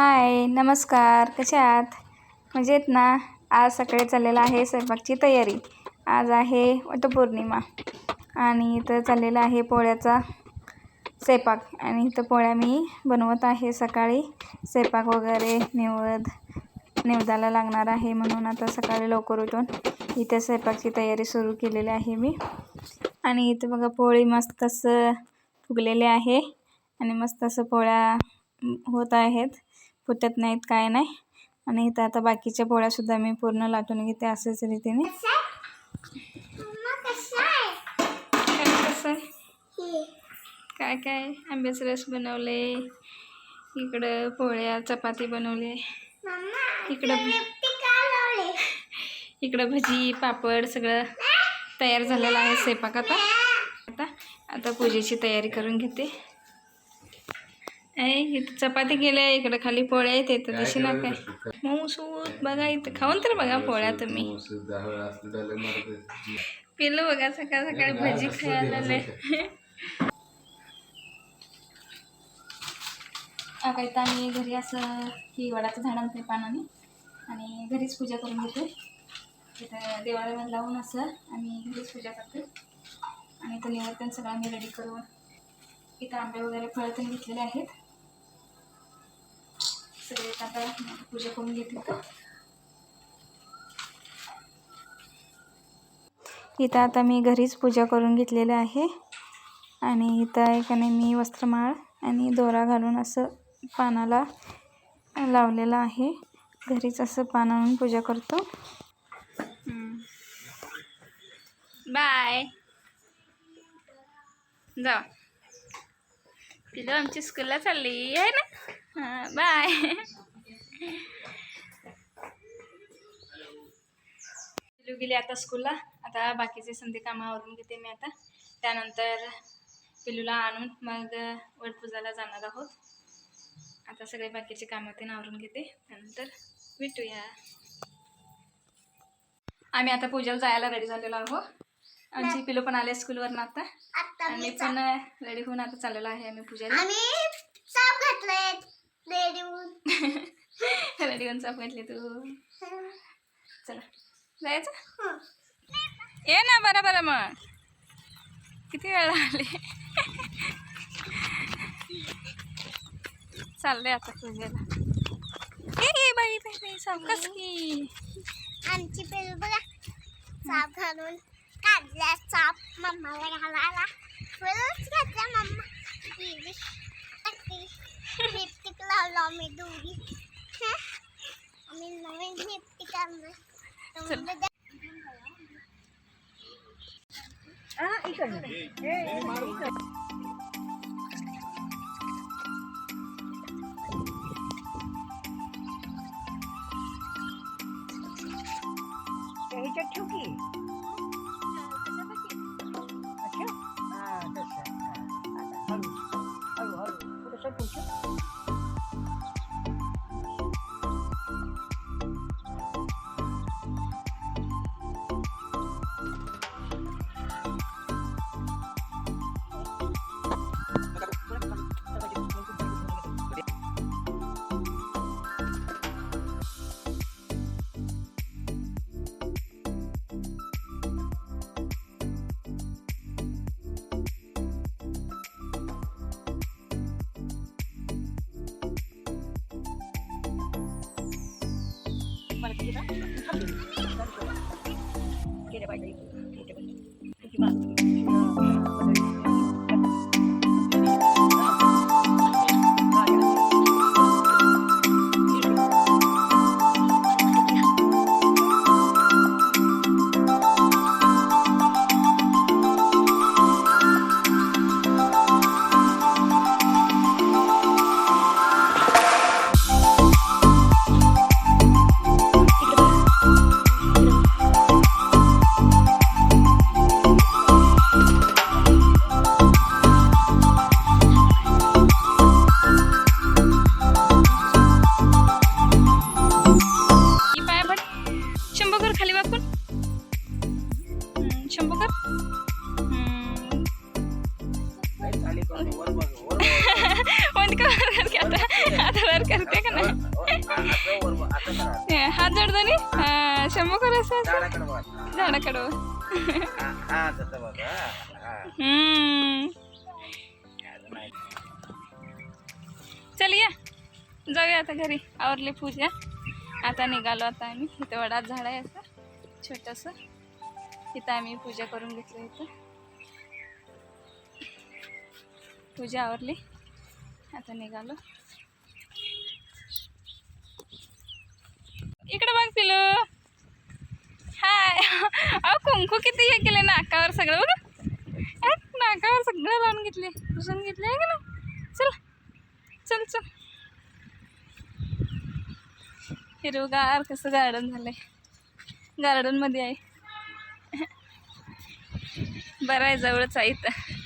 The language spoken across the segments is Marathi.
हाय नमस्कार. कसे आहात? मजेत ना? आज सकाळी चाललेलं आहे स्वयंपाकची तयारी. आज आहे वटपौर्णिमा आणि इथं चाललेला आहे पोळ्याचा स्वयंपाक. आणि इथं पोळ्या मी बनवत आहे सकाळी. स्वयंपाक वगैरे निवद निवदाला लागणार आहे म्हणून आता सकाळी लवकर उठून इथे स्वयंपाकची तयारी सुरू केलेली आहे मी. आणि इथं बघा पोळी मस्त असं फुगलेले आहे आणि मस्त असं पोळ्या होत आहेत. फुटत नाहीत काय नाही. आणि इथं आता बाकीच्या पोळ्यासुद्धा मी पूर्ण लाटून घेते अशाच रीतीने. कसं आहे काय काय? आंब्याचा रस बनवले. इकडं पोळ्या चपाती बनवले. इकडं इकडं भजी पापड सगळं तयार झालेलं आहे स्वयंपाक आता. आता आता पूजेची तयारी करून घेते. आहे इथं चपाती केल्या इकडं खाली पोळ्या आहेत इथं दिशी ना काय. मऊ सूत बघा इथं खाऊन तर बघा पोळ्या तुम्ही. पिलं बघा सकाळ सकाळी भजी खायला आता इथं आम्ही घरी असं ही वडाचं झाड आणते पानाने. आणि घरीच पूजा करून घेते तिथं देवाला लावून असं आम्ही घरीच पूजा करते आणि इथं निवर्तन सगळं आम्ही रेडी करून इथं आंबे वगैरे फळं पण घेतलेले आहेत. सगळे इथं आता पूजा करून घेतली तर इथं आता मी घरीच पूजा करून घेतलेलं आहे. आणि इथं एकाने मी वस्त्रमाळ आणि दोरा घालून असं पानाला लावलेलं आहे. घरीच असं पान पूजा करतो. बाय. जा. पिलो आमची स्कूलला चालली. आहे ना? हां बाय पिलू गेली आता स्कूलला आता बाकीचे संधी कामं आवरून घेते मी आता. त्यानंतर पिलूला आणून मग वटपूजाला जाणार आहोत. आता सगळे बाकीचे कामं ते आवरून घेते. त्यानंतर भेटूया. आम्ही आता पूजेला जायला रेडी झालेलो आहोत. आमची पिलू पण आले स्कूलवरनं आता. आणि पण रेडी होऊन आता चाललेलो आहे आम्ही पूजेला. साप रेडी होऊन. रेडी होऊन चाप घातली तू. चला जायचं? ये ना बरं बरं मग. किती वेळ आले चाललंय आता पूजेला. ए बाई बाई बाई की. आमची पेल बघा साप घालून काढल्या পাচ্ছেন এইটা ঠুকি। मला किती आता वर करते का नाही हात जोडतानी शंभू कर असं झाडाकडं चल या जाऊया आता घरी आवरली पूजा आता निघालो आता आम्ही इथं वडाच झाड आहे असं छोटंसं इथं आम्ही पूजा करून घेतलं इथं पूजा आवरली. आता निघालो. इकडे बघ पिलो. हाय. अहो कुंकू किती हे केले नाकावर सगळं बघ. नाकावर सगळं लावून घेतले. पुसून घेतले आहे का ना चल चल चल. हिरवगार कसं गार्डन झालंय. गार्डनमध्ये आहे. बरं आहे जवळच आहे इथं.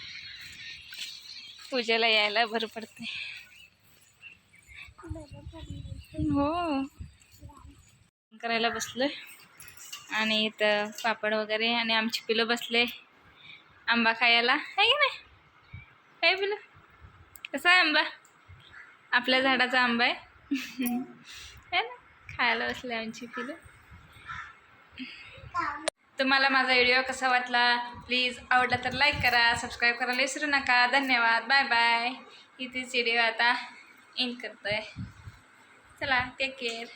पूजेला यायला बरं पडते हो. करायला बसलोय. आणि इथं पापड वगैरे आणि आमची पिलं बसले. आंबा खायला. आहे की नाही? काय पिलं. कसा आहे आंबा? आपल्या झाडाचा आंबा आहे. ना? खायला बसले आमची पिलं. तुम्हाला माझा व्हिडिओ कसा वाटला प्लीज आवडला तर लाईक करा सबस्क्राईब करायला विसरू नका. धन्यवाद. बाय बाय इथेच व्हिडिओ आता एंड करतोय. चला टेक केअर